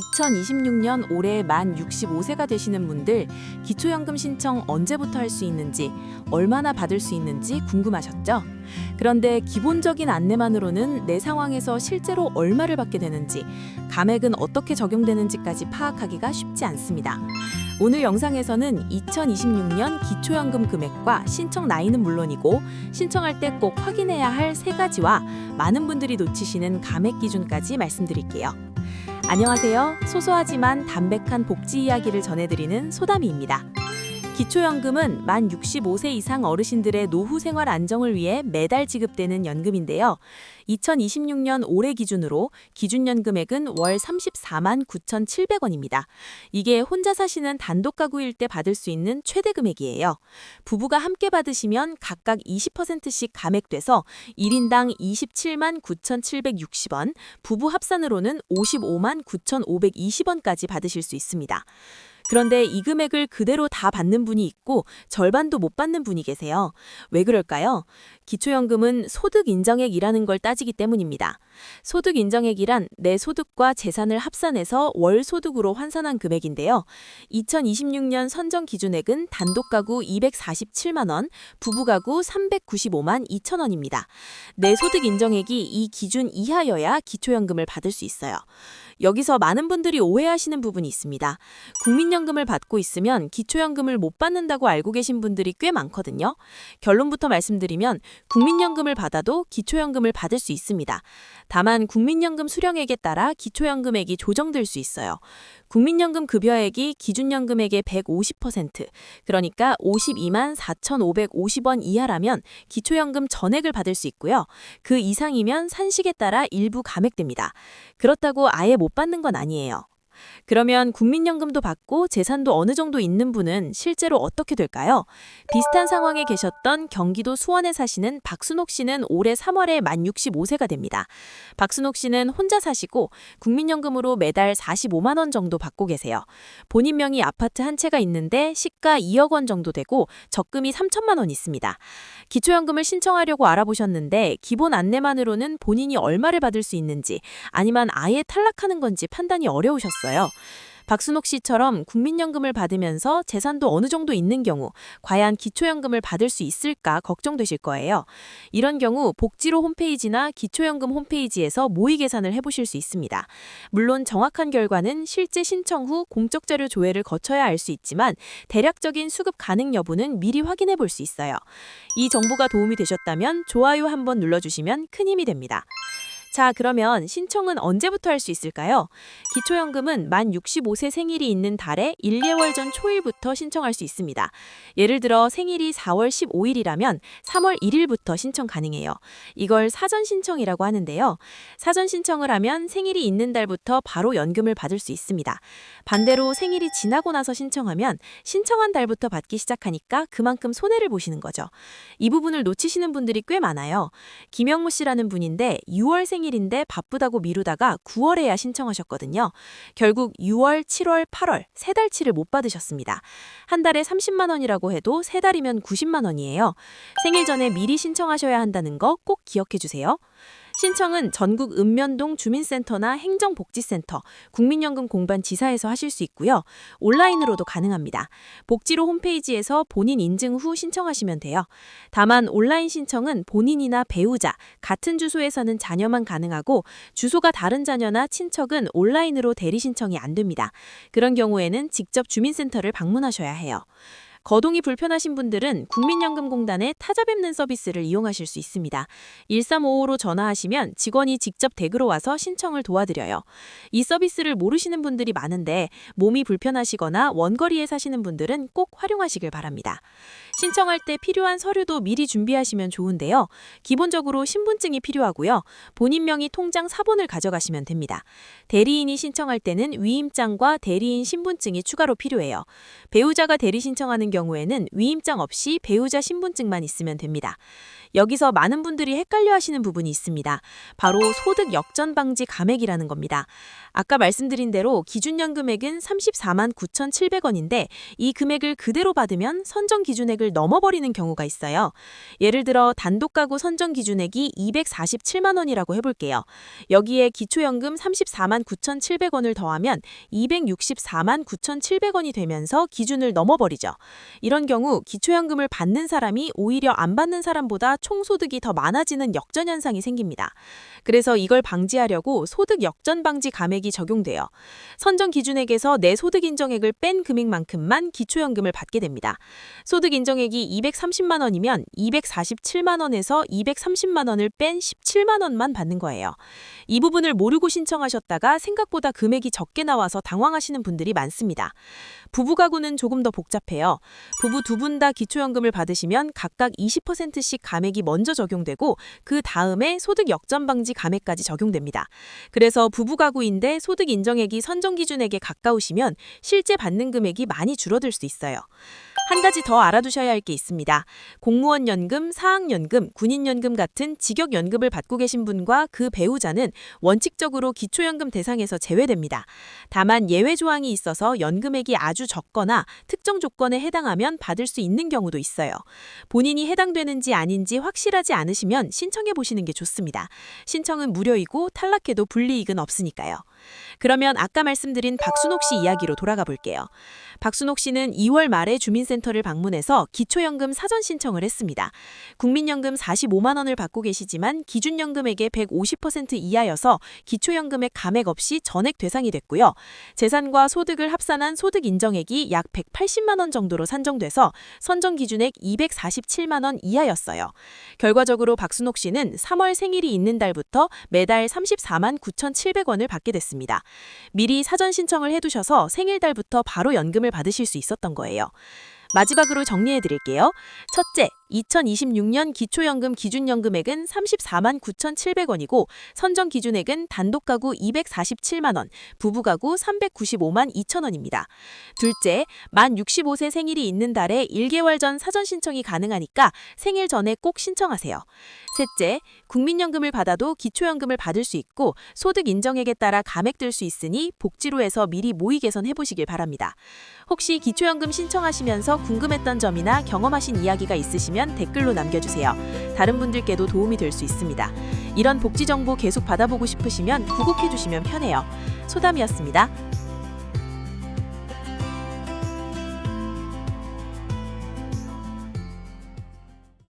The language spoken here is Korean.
2026년 올해 만 65세가 되시는 분들 기초연금 신청 언제부터 할 수 있는지 얼마나 받을 수 있는지 궁금하셨죠? 그런데 기본적인 안내만으로는 내 상황에서 실제로 얼마를 받게 되는지 감액은 어떻게 적용되는지까지 파악하기가 쉽지 않습니다. 오늘 영상에서는 2026년 기초연금 금액과 신청 나이는 물론이고 신청할 때 꼭 확인해야 할 세 가지와 많은 분들이 놓치시는 감액 기준까지 말씀드릴게요. 안녕하세요. 소소하지만 담백한 복지 이야기를 전해드리는 소담이입니다. 기초연금은 만 65세 이상 어르신들의 노후 생활 안정을 위해 매달 지급되는 연금인데요. 2026년 올해 기준으로 기준연 금액은 월 34만 9,700원입니다. 이게 혼자 사시는 단독 가구일 때 받을 수 있는 최대 금액이에요. 부부가 함께 받으시면 각각 20%씩 감액돼서 1인당 27만 9,760원, 부부 합산으로는 55만 9,520원까지 받으실 수 있습니다. 그런데 이 금액을 그대로 다 받는 분이 있고 절반도 못 받는 분이 계세요. 왜 그럴까요? 기초연금은 소득 인정액이라는 걸 따지기 때문입니다. 소득 인정액이란 내 소득과 재산을 합산해서 월 소득으로 환산한 금액인데요. 2026년 선정 기준액은 단독 가구 247만 원, 부부 가구 395만 2천 원입니다. 내 소득 인정액이 이 기준 이하여야 기초연금을 받을 수 있어요. 여기서 많은 분들이 오해하시는 부분이 있습니다. 국민연금을 받고 있으면 기초연금을 못 받는다고 알고 계신 분들이 꽤 많거든요. 결론부터 말씀드리면 국민연금을 받아도 기초연금을 받을 수 있습니다. 다만 국민연금 수령액에 따라 기초연금액이 조정될 수 있어요. 국민연금 급여액이 기준연금액의 150%, 그러니까 52만 4,550원 이하라면 기초연금 전액을 받을 수 있고요. 그 이상이면 산식에 따라 일부 감액됩니다. 그렇다고 아예 못 받는 건 아니에요. 그러면 국민연금도 받고 재산도 어느 정도 있는 분은 실제로 어떻게 될까요? 비슷한 상황에 계셨던 경기도 수원에 사시는 박순옥 씨는 올해 3월에 만 65세가 됩니다. 박순옥 씨는 혼자 사시고 국민연금으로 매달 45만 원 정도 받고 계세요. 본인 명의 아파트 한 채가 있는데 시가 2억 원 정도 되고 적금이 3천만 원 있습니다. 기초연금을 신청하려고 알아보셨는데 기본 안내만으로는 본인이 얼마를 받을 수 있는지 아니면 아예 탈락하는 건지 판단이 어려우셨어요. 박순옥 씨처럼 국민연금을 받으면서 재산도 어느 정도 있는 경우 과연 기초연금을 받을 수 있을까 걱정되실 거예요. 이런 경우 복지로 홈페이지나 기초연금 홈페이지에서 모의 계산을 해보실 수 있습니다. 물론 정확한 결과는 실제 신청 후 공적 자료 조회를 거쳐야 알 수 있지만 대략적인 수급 가능 여부는 미리 확인해 볼 수 있어요. 이 정보가 도움이 되셨다면 좋아요 한번 눌러주시면 큰 힘이 됩니다. 자, 그러면 신청은 언제부터 할 수 있을까요? 기초연금은 만 65세 생일이 있는 달에 1, 2월 전 초일부터 신청할 수 있습니다. 예를 들어 생일이 4월 15일이라면 3월 1일부터 신청 가능해요. 이걸 사전 신청이라고 하는데요. 사전 신청을 하면 생일이 있는 달부터 바로 연금을 받을 수 있습니다. 반대로 생일이 지나고 나서 신청하면 신청한 달부터 받기 시작하니까 그만큼 손해를 보시는 거죠. 이 부분을 놓치시는 분들이 꽤 많아요. 김영무 씨라는 분인데 6월 생일 인데 바쁘다고 미루다가 9월에야 신청하셨거든요. 결국 6월, 7월, 8월 세 달치를 못 받으셨습니다. 한 달에 30만 원이라고 해도 세 달이면 90만 원이에요. 생일 전에 미리 신청하셔야 한다는 거 꼭 기억해 주세요. 신청은 전국 읍면동 주민센터나 행정복지센터, 국민연금 공반 지사에서 하실 수 있고요. 온라인으로도 가능합니다. 복지로 홈페이지에서 본인 인증 후 신청하시면 돼요. 다만 온라인 신청은 본인이나 배우자, 같은 주소에서는 자녀만 가능하고 주소가 다른 자녀나 친척은 온라인으로 대리 신청이 안 됩니다. 그런 경우에는 직접 주민센터를 방문하셔야 해요. 거동이 불편하신 분들은 국민연금공단의 타자 뵙는 서비스를 이용하실 수 있습니다. 1355로 전화하시면 직원이 직접 댁으로 와서 신청을 도와드려요. 이 서비스를 모르시는 분들이 많은데 몸이 불편하시거나 원거리에 사시는 분들은 꼭 활용하시길 바랍니다. 신청할 때 필요한 서류도 미리 준비하시면 좋은데요. 기본적으로 신분증이 필요하고요. 본인 명의 통장 사본을 가져가시면 됩니다. 대리인이 신청할 때는 위임장과 대리인 신분증이 추가로 필요해요. 배우자가 대리 신청하는 경우 에는 위임장 없이 배우자 신분증만 있으면 됩니다. 여기서 많은 분들이 헷갈려 하시는 부분이 있습니다. 바로 소득 역전 방지 감액이라는 겁니다. 아까 말씀드린 대로 기준연 금액은 34만 9,700원인데 이 금액을 그대로 받으면 선정 기준액을 넘어버리는 경우가 있어요. 예를 들어 단독 가구 선정 기준액이 247만 원이라고 해볼게요. 여기에 기초연금 34만 9,700원을 더하면 264만 9,700원이 되면서 기준을 넘어버리죠. 이런 경우 기초연금을 받는 사람이 오히려 안 받는 사람보다 총소득이 더 많아지는 역전 현상이 생깁니다. 그래서 이걸 방지하려고 소득 역전 방지 감액이 적용돼요. 선정 기준액에서 내 소득 인정액을 뺀 금액만큼만 기초연금을 받게 됩니다. 소득 인정액이 230만 원이면 247만 원에서 230만 원을 뺀 17만 원만 받는 거예요. 이 부분을 모르고 신청하셨다가 생각보다 금액이 적게 나와서 당황하시는 분들이 많습니다. 부부 가구는 조금 더 복잡해요. 부부 두 분 다 기초연금을 받으시면 각각 20%씩 감액이 먼저 적용되고 그 다음에 소득 역전 방지 감액까지 적용됩니다. 그래서 부부 가구인데 소득 인정액이 선정 기준액에 가까우시면 실제 받는 금액이 많이 줄어들 수 있어요. 한 가지 더 알아두셔야 할 게 있습니다. 공무원 연금, 사학 연금, 군인 연금 같은 직역 연금을 받고 계신 분과 그 배우자는 원칙적으로 기초연금 대상에서 제외됩니다. 다만 예외 조항이 있어서 연금액이 아주 적거나 특정 조건에 해당하면 받을 수 있는 경우도 있어요. 본인이 해당되는지 아닌지 확실하지 않으시면 신청해 보시는 게 좋습니다. 신청은 무료이고 탈락해도 불이익은 없으니까요. 그러면 아까 말씀드린 박순옥 씨 이야기로 돌아가 볼게요. 박순옥 씨는 2월 말에 주민센터 를 방문해서 기초연금 사전 신청을 했습니다. 국민연금 45만 원을 받고 계시지만 기준연금액의 150% 이하여서 기초연금액 감액 없이 전액 대상이 됐고요. 재산과 소득을 합산한 소득 인정액이 약 180만 원 정도로 산정돼서 선정 기준액 247만 원 이하였어요. 결과적으로 박순옥 씨는 3월 생일이 있는 달부터 매달 34만 9,700원을 받게 됐습니다. 미리 사전 신청을 해두셔서 생일달부터 바로 연금을 받으실 수 있었던 거예요. 마지막으로 정리해 드릴게요. 첫째, 2026년 기초연금 기준연금액은 34만 9,700원이고 선정 기준액은 단독 가구 247만 원, 부부 가구 395만 2천 원입니다. 둘째, 만 65세 생일이 있는 달에 1개월 전 사전 신청이 가능하니까 생일 전에 꼭 신청하세요. 셋째, 국민연금을 받아도 기초연금을 받을 수 있고 소득 인정액에 따라 감액될 수 있으니 복지로에서 미리 모의 개선 해 보시길 바랍니다. 혹시 기초연금 신청하시면서 궁금했던 점이나 경험하신 이야기가 있으시 면 댓글로 남겨주세요. 다른 분들께도 도움이 될 수 있습니다. 이런 복지 정보 계속 받아보고 싶으시면 구독해주시면 편해요. 소담이었습니다.